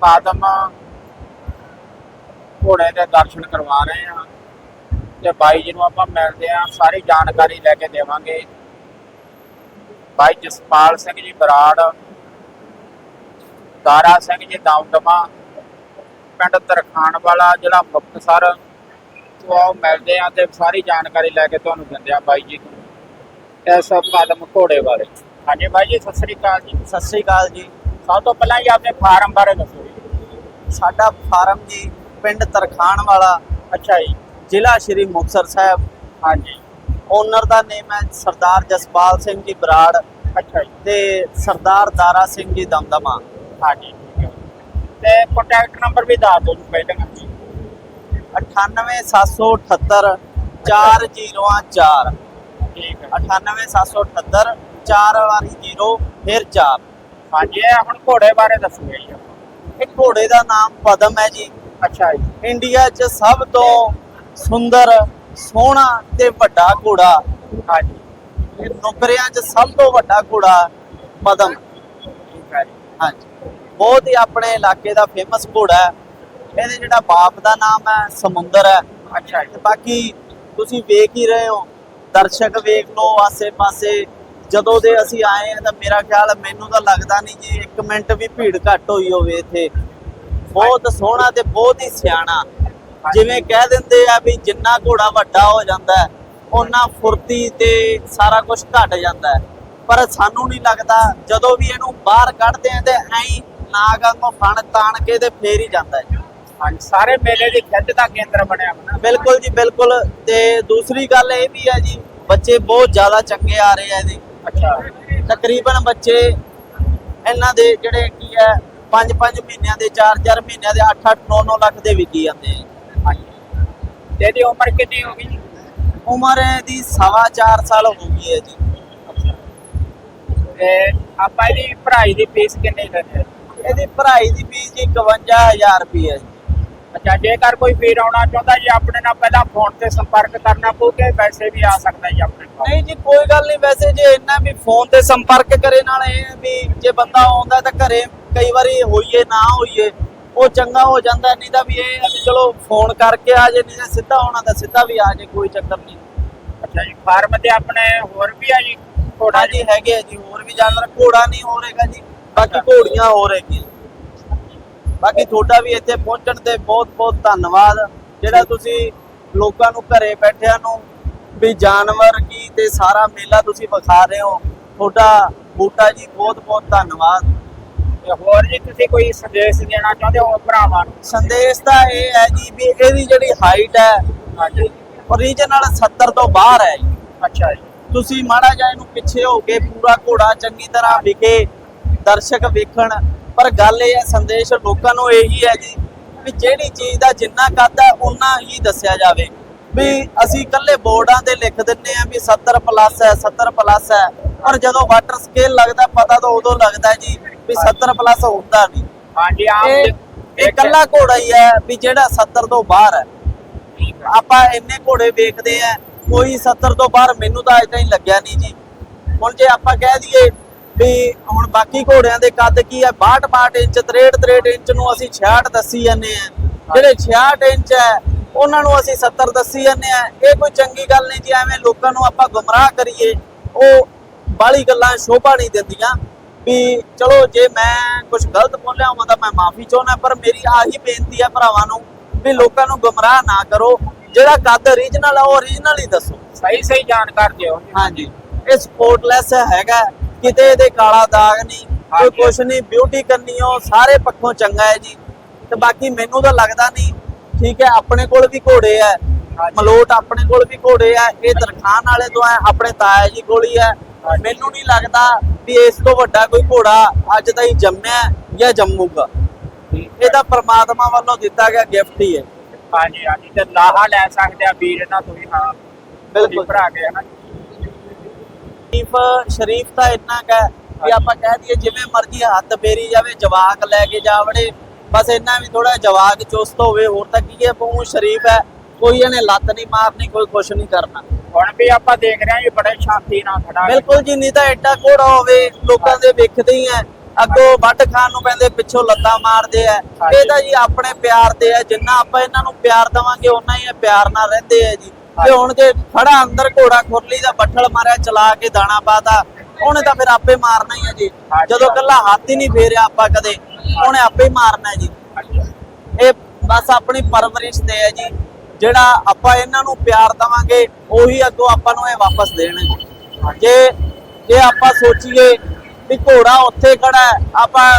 ਪਾਦਮ ਘੋੜੇ ਦੇ ਦਰਸ਼ਨ ਕਰਵਾ ਰਹੇ ਹਾਂ ਤੇ ਬਾਈ ਜੀ ਨੂੰ ਆਪਾਂ ਮਿਲਦੇ ਹਾਂ ਸਾਰੀ ਜਾਣਕਾਰੀ ਲੈ ਕੇ ਦੇਵਾਂਗੇ। ਬਾਈ ਜਸਪਾਲ ਸਿੰਘ ਜੀ ਬਰਾੜ ਤਾਰਾ ਸਿੰਘ ਜੀ ਦਮਦਮਾ ਪਿੰਡ ਤਰਖਾਣ ਵਾਲਾ ਜ਼ਿਲ੍ਹਾ ਮੁਕਤਸਰ। ਤੋਂ ਆਓ ਮਿਲਦੇ ਹਾਂ ਤੇ ਸਾਰੀ ਜਾਣਕਾਰੀ ਲੈ ਕੇ ਤੁਹਾਨੂੰ ਦਿੰਦੇ ਆ ਬਾਈ ਜੀ ਨੂੰ। ਇਸ ਕਦਮ ਘੋੜੇ ਬਾਰੇ। ਹਾਂਜੀ ਬਾਈ ਜੀ ਸਤਿ ਸ੍ਰੀ ਅਕਾਲ ਜੀ। ਸਤਿ ਸ੍ਰੀ ਅਕਾਲ ਜੀ। ਸਭ ਤੋਂ ਪਹਿਲਾਂ ਜੀ ਆਪਣੇ ਫਾਰਮ ਬਾਰੇ ਦੱਸੋ ਸਾਡਾ ਫਾਰਮ ਜੀ ਪਿੰਡ ਤਰਖਾਣ ਵਾਲਾ ਅੱਛਾ ਜੀ ਜ਼ਿਲ੍ਹਾ ਸ਼੍ਰੀ ਮੁਕਤਸਰ ਸਾਹਿਬ। ਹਾਂਜੀ। ਓਨਰ ਦਾ ਨੇਮ ਹੈ ਸਰਦਾਰ ਜਸਪਾਲ ਸਿੰਘ ਜੀ ਬਰਾੜ। ਅੱਛਾ ਜੀ। ਤੇ ਸਰਦਾਰ ਦਾਰਾ ਸਿੰਘ ਜੀ ਦਮਦਮਾ। ਹਾਂਜੀ। ਤੇ ਕੰਟੈਕਟ ਨੰਬਰ ਵੀ ਦੱਸ ਦਿਓ ਜੀ ਪਹਿਲਾਂ ਜੀ। 98778 404 ਠੀਕ ਹੈ। 98778 4 ਵਾਰੀ 0 ਫਿਰ 4 ਹਾਂਜੀ ਇਹ ਹੁਣ ਘੋੜੇ ਬਾਰੇ ਦੱਸੋਗੇ ਜੀ ਇਹ ਘੋੜੇ ਦਾ ਨਾਮ ਪਦਮ ਹੈ ਜੀ। ਅੱਛਾ ਜੀ। ਇੰਡੀਆ 'ਚ ਸਭ ਤੋਂ ਸੁੰਦਰ ਸੋਹਣਾ ਤੇ ਵੱਡਾ ਘੋੜਾ। ਹਾਂਜੀ ਇਹ ਨੌਕਰੀਆਂ 'ਚ ਸਭ ਤੋਂ ਵੱਡਾ ਘੋੜਾ ਪਦਮ। ਹਾਂਜੀ ਬਹੁਤ ਹੀ ਆਪਣੇ ਇਲਾਕੇ ਦਾ ਫੇਮਸ ਘੋੜਾ ਹੈ। ਇਹਦੇ ਜਿਹੜਾ ਬਾਪ ਦਾ ਨਾਮ ਹੈ ਸਮੁੰਦਰ ਹੈ। ਅੱਛਾ ਬਾਕੀ ਤੁਸੀਂ ਵੇਖ ਹੀ ਰਹੇ ਹੋ ਦਰਸ਼ਕ ਵੇਖ ਲਓ ਆਸੇ-ਪਾਸੇ ਜਦੋਂ ਦੇ ਅਸੀਂ ਆਏ ਆ ਤਾਂ ਮੇਰਾ ਖਿਆਲ ਮੈਨੂੰ ਤਾਂ ਲੱਗਦਾ ਨਹੀਂ ਜੀ ਇੱਕ ਮਿੰਟ ਵੀ ਭੀੜ ਘੱਟ ਹੋਈ ਹੋਵੇ ਇੱਥੇ। ਬਹੁਤ ਸੋਹਣਾ ਤੇ ਬਹੁਤ ਹੀ ਸਿਆਣਾ। ਜਿਵੇਂ ਕਹਿ ਦਿੰਦੇ ਆ ਵੀ ਜਿੰਨਾ ਘੋੜਾ ਵੱਡਾ ਹੋ ਜਾਂਦਾ ਉਹਨਾਂ ਫੁਰਤੀ ਤੇ ਸਾਰਾ ਕੁਝ ਘਟ ਜਾਂਦਾ ਪਰ ਸਾਨੂੰ ਨਹੀਂ ਲੱਗਦਾ ਜਦੋਂ ਵੀ ਇਹਨੂੰ ਬਾਹਰ ਕੱਢਦੇ ਆ ਤੇ ਐਂ ਨਾਗ ਵਾਂਗੂ ਫਣ ਤਾਣ ਕੇ ਤੇ ਫੇਰ ਹੀ ਜਾਂਦਾ ਹੈ। ਹਾਂਜੀ ਸਾਰੇ ਮੇਲੇ ਦੀ ਖਿੱਚ ਦਾ ਕੇਂਦਰ ਬਣਿਆ ਹੋਣਾ ਬਿਲਕੁਲ ਜੀ ਬਿਲਕੁਲ। ਤੇ ਦੂਸਰੀ ਗੱਲ ਇਹ ਵੀ ਹੈ ਜੀ ਬੱਚੇ ਬਹੁਤ ਜ਼ਿਆਦਾ ਚੰਗੇ ਆ ਰਹੇ ਆ ਇਹਦੇ। ਅੱਛਾ। ਤਕਰੀਬਨ ਬੱਚੇ ਇਹਨਾਂ ਦੇ ਜਿਹੜੇ ਕੀ ਹੈ 5-5 ਮਹੀਨਿਆਂ ਦੇ 4-4 ਮਹੀਨਿਆਂ ਦੇ 8-8 9-9 ਲੱਖ ਦੇ ਵਿਕੀ ਜਾਂਦੇ ਆ। ਤੇ ਇਹਦੀ ਉਮਰ ਕਿੰਨੀ ਹੋ ਗਈ? ਉਮਰ ਇਹਦੀ ਸਵਾ 4 ਸਾਲ ਹੋ ਗਈ ਹੈ ਜੀ। ਤੇ ਆਪਾਂ ਇਹਦੀ ਪੜ੍ਹਾਈ ਦੀ ਫੀਸ ਕਿੰਨੀ ਲੈਂਦੇ? ਇਹਦੀ ਪੜ੍ਹਾਈ ਦੀ ਫੀਸ ਜੀ 51000 ਰੁਪਏ ਹੈ ਜੀ। ਅੱਛਾ ਜੇਕਰ ਕੋਈ ਵੀਰ ਆਉਣਾ ਚਾਹੁੰਦਾ ਜੀ ਆਪਣੇ ਨਾਲ ਪਹਿਲਾਂ ਫੋਨ ਤੇ ਸੰਪਰਕ ਕਰਨਾ ਪਊਗਾ ਵੈਸੇ ਵੀ ਆ ਸਕਦਾ ਜੀ ਆਪਣੇ ਕੋਲ। ਨਹੀਂ ਜੀ ਕੋਈ ਗੱਲ ਨਹੀਂ ਵੈਸੇ ਜੇ ਇੰਨਾ ਵੀ ਫੋਨ ਤੇ ਸੰਪਰਕ ਕਰੇ ਨਾਲ ਇਹ ਹੈ ਵੀ ਜੇ ਬੰਦਾ ਆਉਂਦਾ ਤਾਂ ਘਰੇ ਕਈ ਵਾਰੀ ਹੋਈਏ ਨਾ ਹੋਈਏ ਉਹ ਚੰਗਾ ਹੋ ਜਾਂਦਾ ਨਹੀਂ ਤਾਂ ਵੀ ਇਹ ਵੀ ਚਲੋ ਫੋਨ ਕਰਕੇ ਆ ਜੇ ਨਹੀਂ ਸਿੱਧਾ ਆਉਣਾ ਤਾਂ ਸਿੱਧਾ ਵੀ ਆ ਜੇ ਕੋਈ ਚੱਕਰ ਨਹੀਂ। ਅੱਛਾ ਜੀ ਫਾਰਮ ਤੇ ਆਪਣੇ ਹੋਰ ਵੀ ਆ ਜੀ ਘੋੜਾ ਹਾਂਜੀ ਹੈਗੇ ਆ ਜੀ ਹੋਰ ਵੀ ਜਾਨਵਰ ਘੋੜਾ ਨਹੀਂ ਹੋ ਰਹੇਗਾ ਜੀ ਬਾਕੀ ਘੋੜੀਆਂ ਹੋ ਰਹੀਆਂ ਬਾਕੀ ਤੁਹਾਡਾ ਵੀ ਇੱਥੇ ਪਹੁੰਚਣ ਤੇ ਬਹੁਤ ਬਹੁਤ ਧੰਨਵਾਦ। ਜਿਹੜਾ ਤੁਸੀਂ ਲੋਕਾਂ ਨੂੰ ਘਰੇ ਬੈਠਿਆਂ ਨੂੰ ਵੀ ਜਾਨਵਰ ਕੀ ਤੇ ਸਾਰਾ ਮੇਲਾ ਤੁਸੀਂ ਵਿਖਾ ਰਹੇ ਹੋ ਤੁਹਾਡਾ ਬੂਟਾ ਜੀ ਬਹੁਤ ਬਹੁਤ ਧੰਨਵਾਦ। ਤੇ ਹੋਰ ਜੀ ਤੁਸੀਂ ਕੋਈ ਸੰਦੇਸ਼ ਦੇਣਾ ਚਾਹੁੰਦੇ ਹੋ ਭਰਾਵਾਂ ਨੂੰ। ਸੰਦੇਸ਼ ਤਾਂ ਇਹ ਹੈ ਜੀ ਵੀ ਇਹਦੀ ਜਿਹੜੀ ਹਾਈਟ ਹੈ ਓਰੀਜਨਲ 70 ਤੋਂ ਬਾਹਰ ਹੈ ਜੀ। ਅੱਛਾ ਜੀ। ਤੁਸੀਂ ਮਾੜਾ ਜਿਹਾ ਇਹਨੂੰ ਪਿੱਛੇ ਹੋ ਕੇ ਪੂਰਾ ਘੋੜਾ ਚੰਗੀ ਤਰ੍ਹਾਂ ਵਿਖੇ ਦਰਸ਼ਕ ਵੇਖਣ ਪਰ ਗੱਲ ਇਹ ਹੈ ਸੰਦੇਸ਼ ਲੋਕਾਂ ਨੂੰ ਇਹੀ ਹੈ ਜੀ ਵੀ ਜਿਹੜੀ ਚੀਜ਼ ਦਾ ਜਿੰਨਾ ਕੱਦ ਹੈ ਉਨਾ ਹੀ ਦੱਸਿਆ ਜਾਵੇ। ਵੀ ਅਸੀਂ ਇਕੱਲੇ ਬੋਰਡਾਂ ਤੇ ਲਿਖ ਦਿੰਨੇ ਆ ਵੀ 70 ਪਲੱਸ ਹੈ 70 ਪਲੱਸ ਹੈ। ਪਰ ਜਦੋਂ ਵਾਟਰ ਸਕੇਲ ਲੱਗਦਾ ਪਤਾ ਤਾਂ ਉਦੋਂ ਲੱਗਦਾ ਜੀ ਵੀ 70 ਪਲੱਸ ਹੁੰਦਾ ਨਹੀਂ। ਹਾਂਜੀ ਆਮ ਇਹ ਇਕੱਲਾ ਘੋੜਾ ਹੀ ਹੈ ਵੀ ਜਿਹੜਾ 70 ਤੋਂ ਬਾਹਰ ਹੈ। ਆਪਾਂ ਇੰਨੇ ਘੋੜੇ ਵੇਖਦੇ ਆ ਕੋਈ 70 ਤੋਂ ਬਾਹਰ ਮੈਨੂੰ ਤਾਂ ਅਜੇ ਤਾਈਂ ਲੱਗਿਆ ਨਹੀਂ ਜੀ। ਹੁਣ ਜੇ ਆਪਾਂ ਕਹਿ ਦਈਏ ਵੀ ਹੁਣ ਬਾਕੀ ਘੋੜਿਆਂ ਦੇ ਕੱਦ ਕੀ ਹੈ? 62 62 ਇੰਚ 63 63 ਇੰਚ ਨੂੰ ਅਸੀਂ 66 ਦੱਸੀ ਜਾਂਦੇ ਆ ਜਿਹੜੇ 66 ਇੰਚ ਹੈ ਉਹਨਾਂ ਨੂੰ ਅਸੀਂ 70 ਦੱਸੀ ਜਾਂਦੇ ਆ ਇਹ ਕੋਈ ਚੰਗੀ ਗੱਲ ਨਹੀਂ ਜੀ ਐਵੇਂ ਲੋਕਾਂ ਨੂੰ ਆਪਾਂ ਗੁੰਮਰਾਹ ਕਰੀਏ। ਉਹ ਬਾਲੀ ਗੱਲਾਂ ਸ਼ੋਭਾ ਨਹੀਂ ਦਿੰਦੀਆਂ। ਵੀ ਚਲੋ ਜੇ ਮੈਂ ਕੁਝ ਗਲਤ ਬੋਲਿਆ ਹਾਂ ਤਾਂ ਮੈਂ ਮਾਫੀ ਚਾਹੁੰਦਾ ਪਰ ਮੇਰੀ ਆਹੀ ਬੇਨਤੀ ਹੈ ਭਰਾਵਾਂ ਨੂੰ ਵੀ ਲੋਕਾਂ ਨੂੰ ਗੁੰਮਰਾਹ ਨਾ ਕਰੋ। ਜਿਹੜਾ ਕੱਦ ਓਰੀਜਨਲ ਆ ਉਹ ਓਰੀਜਨਲ ਹੀ ਦੱਸੋ। ਸਹੀ ਸਹੀ ਜਾਣਕਾਰ ਦਿਓ। ਹਾਂਜੀ। ਇਹ ਸਪੋਰਟਲੈਸ ਹੈਗਾ। ਕਿਤੇ ਇਹਦੇ ਕਾਲਾ ਦਾਗ ਨਹੀਂ ਕੋਈ। ਕੁਛ ਨਹੀਂ ਬਿਊਟੀ ਕਰਨੀ ਉਹ ਸਾਰੇ ਪੱਖੋਂ ਚੰਗਾ ਹੈ ਜੀ ਤੇ ਬਾਕੀ ਮੈਨੂੰ ਤਾਂ ਲੱਗਦਾ ਨਹੀਂ ਠੀਕ ਹੈ ਆਪਣੇ ਕੋਲ ਵੀ ਘੋੜੇ ਹੈ ਹਾਂਜੀ। ਮਲੋਟ ਆਪਣੇ ਕੋਲ ਵੀ ਘੋੜੇ ਹੈ ਇਹ ਦਰਖਾਨ ਵਾਲੇ ਤੋਂ ਹੈ ਆਪਣੇ ਤਾਇਆ ਜੀ ਕੋਲ ਹੀ ਹੈ ਹਾਂਜੀ। ਮੈਨੂੰ ਨਹੀਂ ਲੱਗਦਾ ਵੀ ਇਸ ਤੋਂ ਵੱਡਾ ਕੋਈ ਘੋੜਾ ਅੱਜ ਤਾਈਂ ਜੰਮਿਆ ਹੈ ਜਾਂ ਜੰਮੂਗਾ ਇਹ ਤਾਂ ਪ੍ਰਮਾਤਮਾ ਵੱਲੋਂ ਦਿੱਤਾ ਗਿਆ ਗਿਫਟ ਹੀ ਹੈ ਹਾਂਜੀ ਹਾਂਜੀ ਤੇ ਲਾਹਾ ਲੈ ਸਕਦੇ ਆ ਵੀਰ ਇਹਨਾਂ ਤੋਂ ਵੀ ਹਾਂ ਬਿਲਕੁਲ। ਭਰਾ ਕੇ ਹਨਾ ਸ਼ਰੀਫ ਸ਼ਰੀਫ ਤਾਂ ਇੰਨਾ ਕੁ ਹੈ ਵੀ ਆਪਾਂ ਕਹਿ ਦਈਏ ਜਿਵੇਂ ਮਰਜ਼ੀ ਹੱਥ ਫੇਰੀ ਜਾਵੇ ਜਵਾਕ ਲੈ ਕੇ ਜਾਵੜੇ ਬਸ ਇੰਨਾ ਵੀ ਥੋੜਾ ਜਵਾਕ ਚੁਸਤ ਹੋਵੇ ਹੋਰ ਤਾਂ ਕੀ ਹੈ ਬਹੁਤ ਸ਼ਰੀਫ ਹੈ ਕੋਈ ਇਹਨੇ ਲੱਤ ਨਹੀਂ ਮਾਰਨੀ ਕੋਈ ਕੁਛ ਨਹੀਂ ਕਰਨਾ ਹੁਣ ਵੀ ਆਪਾਂ ਦੇਖ ਰਹੇ ਹਾਂ ਜੀ ਬੜੇ ਸ਼ਾਂਤੀ ਨਾਲ ਖੜਾ। ਬਿਲਕੁਲ ਜੀ ਨਹੀਂ ਤਾਂ ਐਡਾ ਘੋੜਾ ਹੋਵੇ ਲੋਕਾਂ ਦੇ ਵੇਖਦੇ ਹੀ ਹੈ ਅੱਗੋਂ ਵੱਢ ਖਾਣ ਨੂੰ ਪੈਂਦੇ ਪਿੱਛੋਂ ਲੱਤਾਂ ਮਾਰਦੇ ਆ। ਇਹ ਤਾਂ ਜੀ ਆਪਣੇ ਪਿਆਰ ਤੇ ਆ ਜਿੰਨਾ ਆਪਾਂ ਇਹਨਾਂ ਨੂੰ ਪਿਆਰ ਦਵਾਂਗੇ ਉਹਨਾਂ ਹੀ ਇਹ ਪਿਆਰ ਨਾਲ ਰਹਿੰਦੇ ਆ ਜੀ ਤੇ। ਹੁਣ ਜੇ ਖੜਾ ਅੰਦਰ ਘੋੜਾ ਖੁਰਲੀ ਦਾ ਬੱਠਲ ਮਾਰਿਆ ਚਲਾ ਕੇ ਦਾਣਾ ਪਾਤਾ ਉਹਨੇ ਤਾਂ ਫਿਰ ਆਪੇ ਮਾਰਨਾ ਹੀ ਆ ਜੀ। ਜਦੋਂ ਕੱਲਾ ਹੱਥ ਹੀ ਨਹੀਂ ਫੇਰਿਆ ਆਪਾਂ ਕਦੇ ਉਹਨੇ ਆਪੇ ਹੀ ਮਾਰਨਾ ਹੈ ਜੀ। ਇਹ ਬਸ ਆਪਣੀ ਪਰਵਰਿਸ਼ ਤੇ ਹੈ ਜੀ। ਜਿਹੜਾ ਆਪਾਂ ਇਹਨਾਂ ਨੂੰ ਪਿਆਰ ਦਵਾਂਗੇ ਉਹੀ ਅੱਗੋਂ ਆਪਾਂ ਨੂੰ ਇਹ ਵਾਪਸ ਦੇਣਗੇ। ਜੇ ਜੇ ਆਪਾਂ ਸੋਚੀਏ ਵੀ ਘੋੜਾ ਉੱਥੇ ਖੜਾ ਹੈ ਆਪਾਂ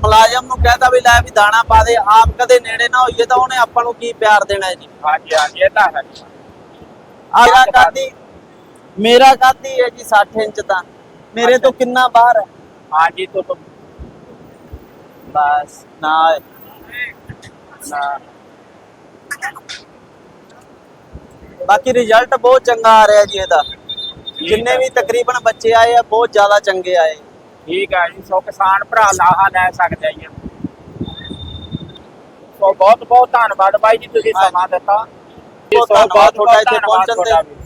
ਮੁਲਾਜ਼ਮ ਨੂੰ ਕਹਤਾ ਵੀ ਲੈ ਵੀ ਦਾਣਾ ਪਾ ਦੇ ਆਪ ਕਦੇ ਨੇੜੇ ਨਾ ਹੋਈਏ ਤਾਂ ਉਹਨੇ ਆਪਾਂ ਨੂੰ ਕੀ ਪਿਆਰ ਦੇਣਾ ਹੈ ਜੀ? ਹਾਂਜੀ ਹਾਂਜੀ ਇਹ ਤਾਂ ਹੈ। ਮੇਰਾ ਕਾਦੀ ਮੇਰਾ ਕਾਦੀ ਹੈ ਜੀ 60 ਇੰਚ ਤਾਂ। ਮੇਰੇ ਤੋਂ ਕਿੰਨਾ ਬਾਹਰ ਹੈ? ਹਾਂਜੀ ਤੋਂ ਤੋਂ ਬਸ ਨਾ। ਨਾ। ਬਾਕੀ ਰਿਜ਼ਲਟ ਬਹੁਤ ਚੰਗਾ ਆ ਰਿਹਾ ਜੀ ਇਹਦਾ। ਜਿੰਨੇ ਵੀ ਤਕਰੀਬਨ ਬੱਚੇ ਆਏ ਆ ਬਹੁਤ ਜ਼ਿਆਦਾ ਚੰਗੇ ਆਏ। ਠੀਕ ਹੈ ਜੀ ਸੋ ਕਿਸਾਨ ਭਰਾ ਲਾਹਾ ਲੈ ਸਕਦੇ ਆ ਜੀ। ਸੋ ਬਹੁਤ ਬਹੁਤ ਧੰਨਵਾਦ ਬਾਈ ਜੀ ਤੁਸੀਂ। ਸਮਾਂ ਦਿੱਤਾ। ਬਹੁਤ ਸੋ ਧੰਨਵਾਦ ਤੁਹਾਡਾ ਇੱਥੇ ਪਹੁੰਚਣ ਤੇ।